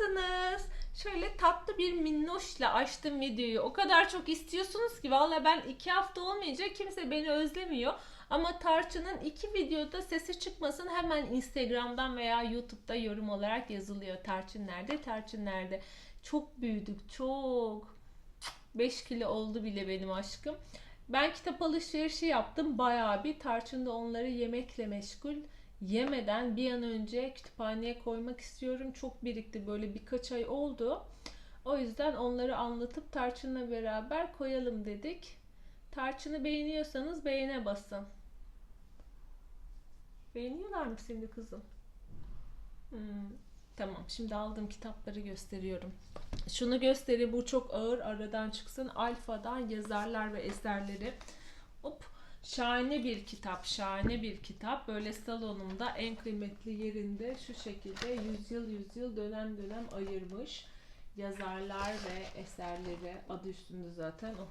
Nasılsınız? Şöyle tatlı bir minnoşla açtım videoyu. O kadar çok istiyorsunuz ki valla ben iki hafta olmayınca kimse beni özlemiyor. Ama Tarçın'ın iki videoda sesi çıkmasın hemen Instagram'dan veya YouTube'da yorum olarak yazılıyor. Tarçın nerede? Tarçın nerede? Çok büyüdük çok. 5 kilo oldu bile benim aşkım. Ben kitap alışverişi yaptım bayağı bir. Tarçın da onları yemekle meşgul. Yemeden bir an önce kütüphaneye koymak istiyorum. Çok birikti böyle birkaç ay oldu. O yüzden onları anlatıp Tarçın'la beraber koyalım dedik. Tarçın'ı beğeniyorsanız beğene basın. Beğeniyorlar mı seni kızım? Hmm, Tamam şimdi aldığım kitapları gösteriyorum. Şunu göstereyim bu çok ağır aradan çıksın. Alfa'dan yazarlar ve eserleri. Hop şahane bir kitap şahane bir kitap. Böyle salonumda en kıymetli yerinde şu şekilde yüzyıl yüzyıl dönem dönem ayırmış. Yazarlar ve eserleri adı üstünde zaten o.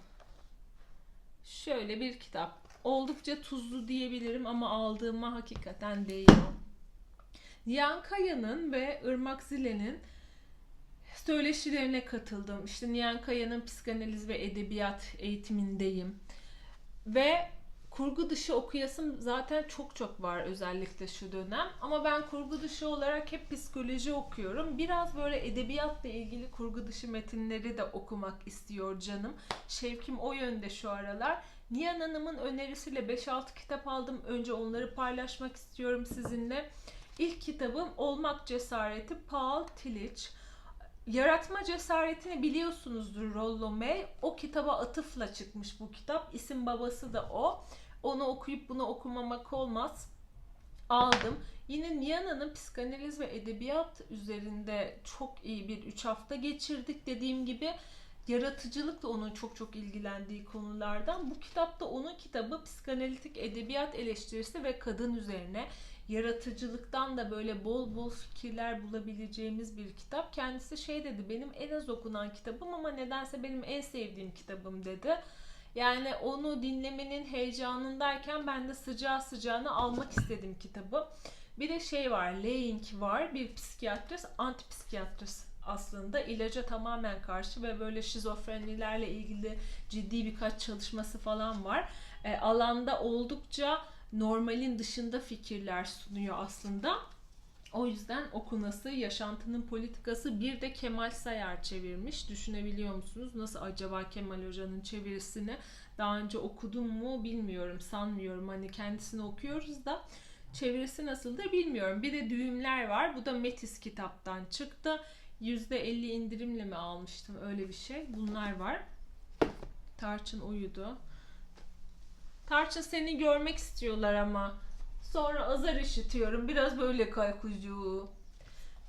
Şöyle bir kitap. Oldukça tuzlu diyebilirim ama aldığıma hakikaten değiyor. Nihan Kaya'nın ve Irmak Zile'nin söyleşilerine katıldım. İşte Nihan Kaya'nın psikanaliz ve edebiyat eğitimindeyim. Ve kurgu dışı okuyasım zaten çok çok var özellikle şu dönem. Ama ben kurgu dışı olarak hep psikoloji okuyorum. Biraz böyle edebiyatla ilgili kurgu dışı metinleri de okumak istiyor canım. Şevkim o yönde şu aralar. Nihan Hanım'ın önerisiyle 5-6 kitap aldım. Önce onları paylaşmak istiyorum sizinle. İlk kitabım Olmak Cesareti Paul Tillich. Yaratma cesaretini biliyorsunuzdur Rollo May. O kitaba atıfla çıkmış bu kitap. İsim babası da o. Onu okuyup bunu okumamak olmaz. Aldım. Yine Niyana'nın psikanaliz ve edebiyat üzerinde çok iyi bir 3 hafta geçirdik. Dediğim gibi yaratıcılık da onun çok çok ilgilendiği konulardan. Bu kitapta onun kitabı psikanalitik edebiyat eleştirisi ve kadın üzerine yaratıcılıktan da böyle bol bol fikirler bulabileceğimiz bir kitap. Kendisi şey dedi benim en az okunan kitabım ama nedense benim en sevdiğim kitabım dedi. Yani onu dinlemenin heyecanındayken ben de sıcağı sıcağına almak istedim kitabı. Bir de şey var, Leying var, bir psikiyatrist, antipsikiyatrist aslında ilaca tamamen karşı ve böyle şizofrenilerle ilgili ciddi birkaç çalışması falan var. E, alanda oldukça normalin dışında fikirler sunuyor aslında. O yüzden okunası, yaşantının politikası bir de Kemal Sayar çevirmiş. Düşünebiliyor musunuz? Nasıl acaba Kemal Hoca'nın çevirisini daha önce okudum mu bilmiyorum, sanmıyorum. Hani kendisini okuyoruz da çevirisi nasıldır bilmiyorum. Bir de düğümler var. Bu da Metis kitaptan çıktı. %50 indirimle mi almıştım öyle bir şey. Bunlar var. Tarçın uyudu. Tarçın seni görmek istiyorlar ama. Sonra azar işitiyorum. Biraz böyle kaykucu.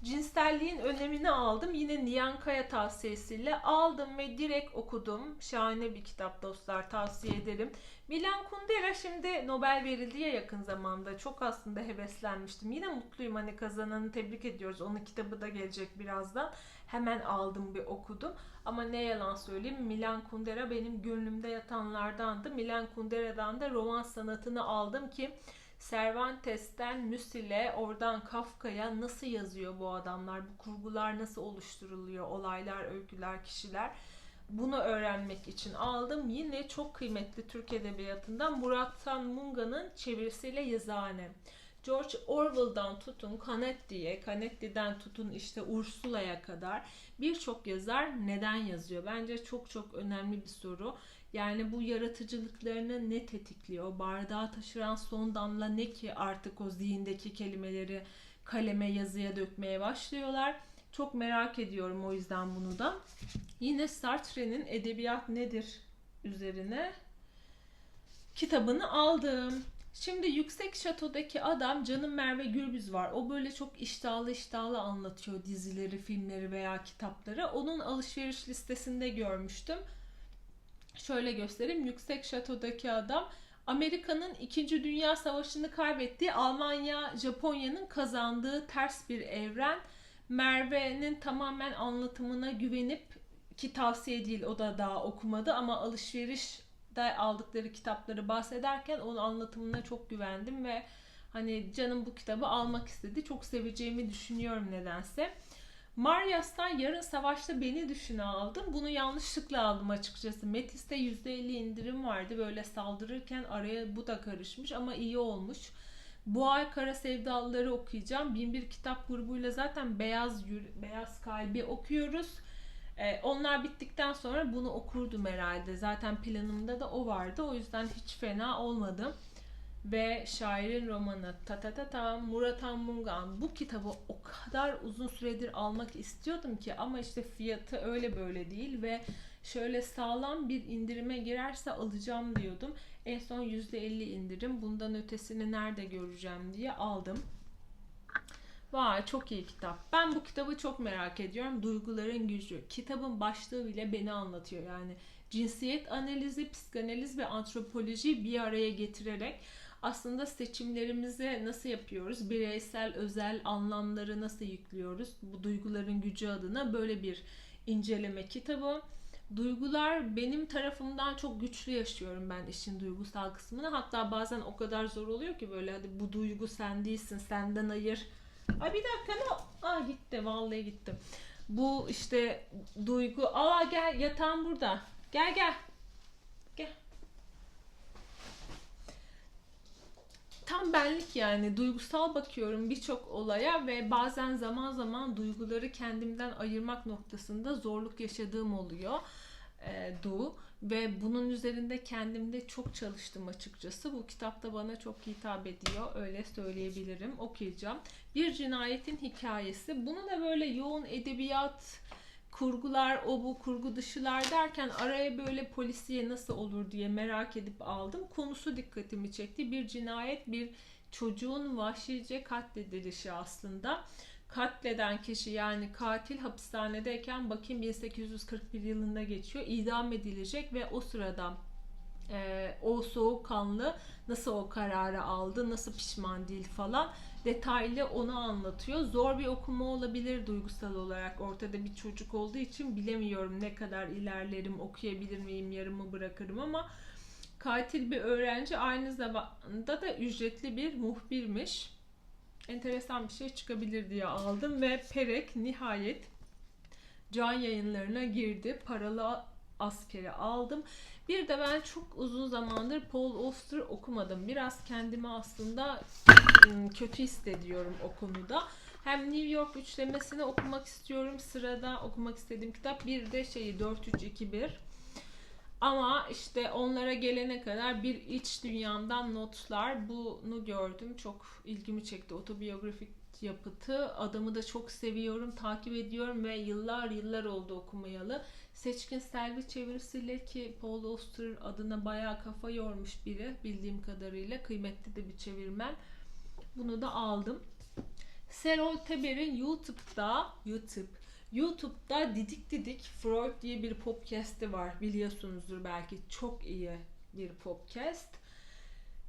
Cinselliğin önemini aldım. Yine Nihan Kaya tavsiyesiyle aldım ve direkt okudum. Şahane bir kitap dostlar tavsiye ederim. Milan Kundera şimdi Nobel verildi ya yakın zamanda. Çok aslında heveslenmiştim. Yine mutluyum hani kazananı tebrik ediyoruz. Onun kitabı da gelecek birazdan. Hemen aldım bir okudum. Ama ne yalan söyleyeyim Milan Kundera benim gönlümde yatanlardandı. Milan Kundera'dan da roman sanatını aldım ki Cervantes'ten Müsil'e, oradan Kafka'ya nasıl yazıyor bu adamlar? Bu kurgular nasıl oluşturuluyor? Olaylar, öyküler, kişiler. Bunu öğrenmek için aldım. Yine çok kıymetli Türk Edebiyatı'ndan Murat Tan Munga'nın çevirisiyle Yazıhane. George Orwell'dan tutun Canetti'ye, Canetti'den tutun işte Ursula'ya kadar birçok yazar neden yazıyor? Bence çok çok önemli bir soru. Yani bu yaratıcılıklarını ne tetikliyor? Bardağı taşıran son damla ne ki artık o zihindeki kelimeleri kaleme yazıya dökmeye başlıyorlar. Çok merak ediyorum o yüzden bunu da. Yine Sartre'nin Edebiyat Nedir üzerine kitabını aldım. Şimdi Yüksek Şato'daki adam Canım Merve Gürbüz var. O böyle çok iştahlı iştahlı anlatıyor dizileri, filmleri veya kitapları. Onun alışveriş listesinde görmüştüm. Şöyle göstereyim. Yüksek Şato'daki adam Amerika'nın 2. Dünya Savaşı'nı kaybettiği Almanya, Japonya'nın kazandığı ters bir evren. Merve'nin tamamen anlatımına güvenip ki tavsiye değil o da daha okumadı ama alışverişte aldıkları kitapları bahsederken onun anlatımına çok güvendim ve hani canım bu kitabı almak istedi. Çok seveceğimi düşünüyorum nedense. Maryas'tan Yarın Savaşta Beni Düşün'ü aldım. Bunu yanlışlıkla aldım açıkçası. Metis'te %50 indirim vardı. Böyle saldırırken araya bu da karışmış ama iyi olmuş. Bu ay Kara Sevdalıları okuyacağım. 1001 kitap grubuyla zaten Beyaz Beyaz Kalbi okuyoruz. Ee, onlar bittikten sonra bunu okurdum herhalde. Zaten planımda da o vardı. O yüzden hiç fena olmadı. Ve şairin romanı ta ta ta ta Murat Anmungan. Bu kitabı o kadar uzun süredir almak istiyordum ki ama işte fiyatı öyle böyle değil ve şöyle sağlam bir indirime girerse alacağım diyordum. En son %50 indirim. Bundan ötesini nerede göreceğim diye aldım. Vay çok iyi kitap. Ben bu kitabı çok merak ediyorum. Duyguların gücü. Kitabın başlığı bile beni anlatıyor. Yani cinsiyet analizi, psikanaliz ve antropolojiyi bir araya getirerek aslında seçimlerimizi nasıl yapıyoruz? Bireysel, özel anlamları nasıl yüklüyoruz? Bu duyguların gücü adına böyle bir inceleme kitabı. Duygular benim tarafımdan çok güçlü yaşıyorum ben işin duygusal kısmını. Hatta bazen o kadar zor oluyor ki böyle hadi bu duygu sen değilsin, senden ayır. Ay bir dakika ne? Aa gitti, vallahi gitti. Bu işte duygu. Aa gel yatağım burada. Gel. Gel. Tam benlik yani duygusal bakıyorum birçok olaya ve bazen zaman zaman duyguları kendimden ayırmak noktasında zorluk yaşadığım oluyor. E, du ve bunun üzerinde kendimde çok çalıştım açıkçası. Bu kitapta bana çok hitap ediyor. Öyle söyleyebilirim. Okuyacağım. Bir cinayetin hikayesi. Bunu da böyle yoğun edebiyat, kurgular, o bu kurgu dışılar derken araya böyle polisiye nasıl olur diye merak edip aldım. Konusu dikkatimi çekti. Bir cinayet, bir çocuğun vahşice katledilişi aslında. Katleden kişi yani katil hapishanedeyken bakayım 1841 yılında geçiyor. idam edilecek ve o sırada e, o soğukkanlı nasıl o kararı aldı, nasıl pişman değil falan detaylı onu anlatıyor. Zor bir okuma olabilir duygusal olarak. Ortada bir çocuk olduğu için bilemiyorum ne kadar ilerlerim, okuyabilir miyim, yarımı bırakırım ama katil bir öğrenci aynı zamanda da ücretli bir muhbirmiş. Enteresan bir şey çıkabilir diye aldım ve Perek nihayet can yayınlarına girdi. Paralı askeri aldım. Bir de ben çok uzun zamandır Paul Auster okumadım. Biraz kendimi aslında kötü hissediyorum o konuda. Hem New York üçlemesini okumak istiyorum. Sırada okumak istediğim kitap. Bir de şeyi 4321. Ama işte onlara gelene kadar bir iç dünyamdan notlar. Bunu gördüm. Çok ilgimi çekti. Otobiyografik yapıtı. Adamı da çok seviyorum, takip ediyorum ve yıllar yıllar oldu okumayalı. Seçkin Selvi çevirisiyle ki Paul Auster adına bayağı kafa yormuş biri bildiğim kadarıyla. Kıymetli de bir çevirmen. Bunu da aldım. Serol Teber'in YouTube'da YouTube YouTube'da Didik Didik Freud diye bir podcast'i var. Biliyorsunuzdur belki. Çok iyi bir podcast.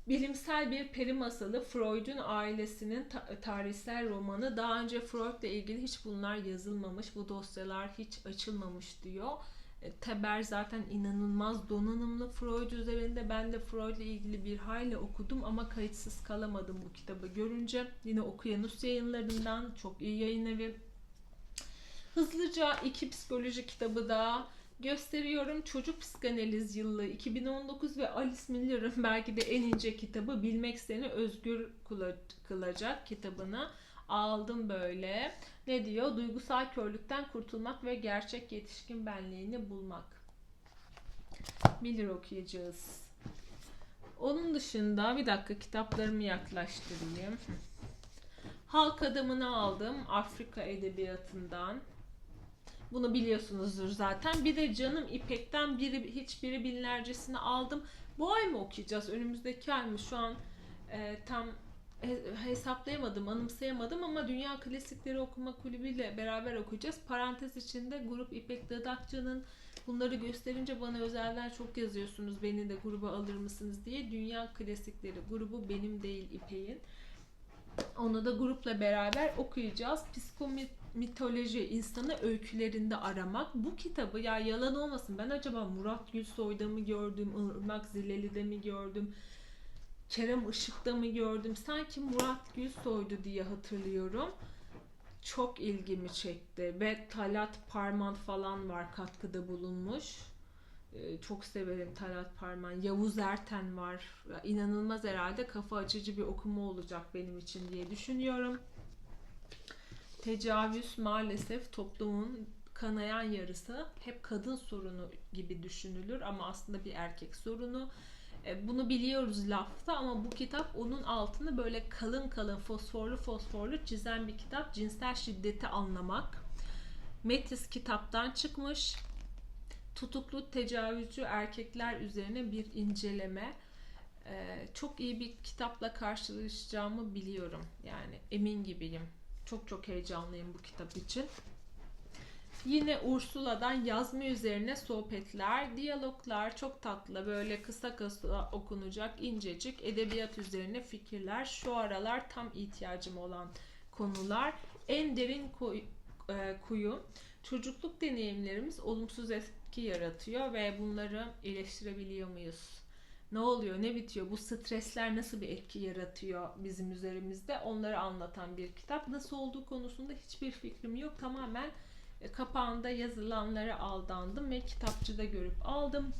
Bilimsel bir peri masalı Freud'un ailesinin ta- tarihsel romanı. Daha önce Freud'la ilgili hiç bunlar yazılmamış. Bu dosyalar hiç açılmamış diyor. E, Teber zaten inanılmaz donanımlı Freud üzerinde. Ben de Freud'la ilgili bir hayli okudum ama kayıtsız kalamadım bu kitabı görünce. Yine Okuyanus yayınlarından çok iyi yayın evi. Hızlıca iki psikoloji kitabı daha gösteriyorum. Çocuk Psikanaliz Yılı 2019 ve Alice Miller'ın belki de en ince kitabı Bilmek Seni Özgür Kıla- Kılacak kitabını aldım böyle. Ne diyor? Duygusal körlükten kurtulmak ve gerçek yetişkin benliğini bulmak. Miller okuyacağız. Onun dışında bir dakika kitaplarımı yaklaştırayım. Halk Adamı'nı aldım Afrika Edebiyatı'ndan. Bunu biliyorsunuzdur zaten. Bir de Canım İpek'ten biri hiçbiri binlercesini aldım. Bu ay mı okuyacağız? Önümüzdeki ay mı? Şu an e, tam he- hesaplayamadım, anımsayamadım ama Dünya Klasikleri Okuma Kulübü ile beraber okuyacağız. Parantez içinde Grup İpek Dadakçı'nın bunları gösterince bana özelden çok yazıyorsunuz. Beni de gruba alır mısınız diye. Dünya Klasikleri grubu benim değil İpek'in. Onu da grupla beraber okuyacağız. Psikomitoloji insanı öykülerinde aramak. Bu kitabı ya yalan olmasın ben acaba Murat Gülsoy'da mı gördüm, Irmak Zileli'de mi gördüm, Kerem Işık'ta mı gördüm? Sanki Murat Gülsoy'du diye hatırlıyorum. çok ilgimi çekti ve Talat Parman falan var katkıda bulunmuş. Ee, çok severim Talat Parman. Yavuz Erten var. İnanılmaz herhalde kafa açıcı bir okuma olacak benim için diye düşünüyorum. Tecavüz maalesef toplumun kanayan yarısı hep kadın sorunu gibi düşünülür ama aslında bir erkek sorunu. E, Bunu biliyoruz lafta ama bu kitap onun altını böyle kalın kalın fosforlu fosforlu çizen bir kitap. Cinsel şiddeti anlamak. Metis kitaptan çıkmış. Tutuklu tecavüzcü erkekler üzerine bir inceleme. E, Çok iyi bir kitapla karşılaşacağımı biliyorum. Yani emin gibiyim. Çok çok heyecanlıyım bu kitap için. Yine Ursula'dan yazma üzerine sohbetler, diyaloglar çok tatlı böyle kısa kısa okunacak incecik edebiyat üzerine fikirler. Şu aralar tam ihtiyacım olan konular. En derin kuy- e, kuyu. Çocukluk deneyimlerimiz olumsuz etki yaratıyor ve bunları iyileştirebiliyor muyuz? Ne oluyor, ne bitiyor? Bu stresler nasıl bir etki yaratıyor bizim üzerimizde? Onları anlatan bir kitap. Nasıl olduğu konusunda hiçbir fikrim yok. Tamamen e, kapağında yazılanlara aldandım ve kitapçıda görüp aldım.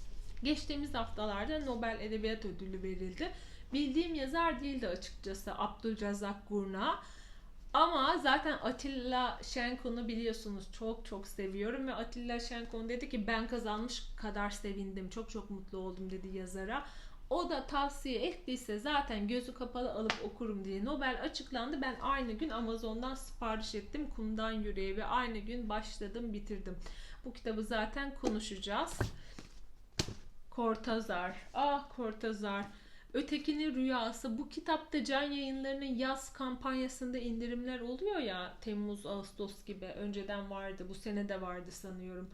Geçtiğimiz haftalarda Nobel Edebiyat Ödülü verildi. Bildiğim yazar değildi açıkçası Abdülrezzak Gurna. Ama zaten Atilla Şenkon'u biliyorsunuz çok çok seviyorum ve Atilla Şenkon dedi ki ben kazanmış kadar sevindim çok çok mutlu oldum dedi yazara. O da tavsiye ettiyse zaten gözü kapalı alıp okurum diye Nobel açıklandı. Ben aynı gün Amazon'dan sipariş ettim. Kumdan Yüreği ve aynı gün başladım bitirdim. Bu kitabı zaten konuşacağız. Kortazar. Ah Kortazar. Ötekinin Rüyası. Bu kitapta Can Yayınları'nın yaz kampanyasında indirimler oluyor ya. Temmuz, Ağustos gibi. Önceden vardı. Bu sene de vardı sanıyorum.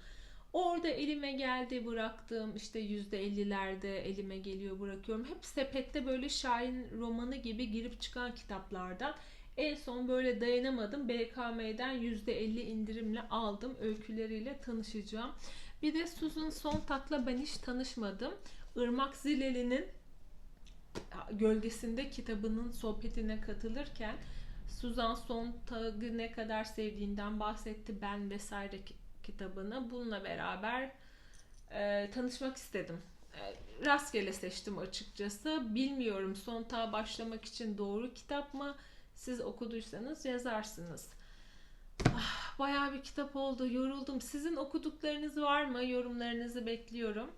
Orada elime geldi bıraktım işte yüzde ellilerde elime geliyor bırakıyorum. Hep sepette böyle Şahin romanı gibi girip çıkan kitaplardan. En son böyle dayanamadım. BKM'den yüzde elli indirimle aldım. Öyküleriyle tanışacağım. Bir de Susan Sontag'la ben hiç tanışmadım. Irmak Zileli'nin Gölgesinde kitabının sohbetine katılırken Suzan Sontag'ı ne kadar sevdiğinden bahsetti. Ben vesaire ki- kitabını. Bununla beraber e, tanışmak istedim. E, rastgele seçtim açıkçası. Bilmiyorum Sontag'a başlamak için doğru kitap mı? Siz okuduysanız yazarsınız. Ah, bayağı bir kitap oldu. Yoruldum. Sizin okuduklarınız var mı? Yorumlarınızı bekliyorum.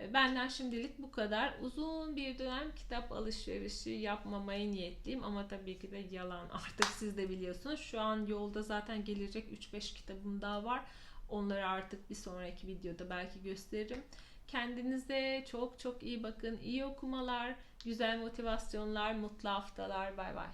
E, Benden şimdilik bu kadar. Uzun bir dönem kitap alışverişi yapmamaya niyetliyim ama tabii ki de yalan. Artık siz de biliyorsunuz. Şu an yolda zaten gelecek 3-5 kitabım daha var. Onları artık bir sonraki videoda belki gösteririm. Kendinize çok çok iyi bakın. İyi okumalar, güzel motivasyonlar, mutlu haftalar. Bay bay.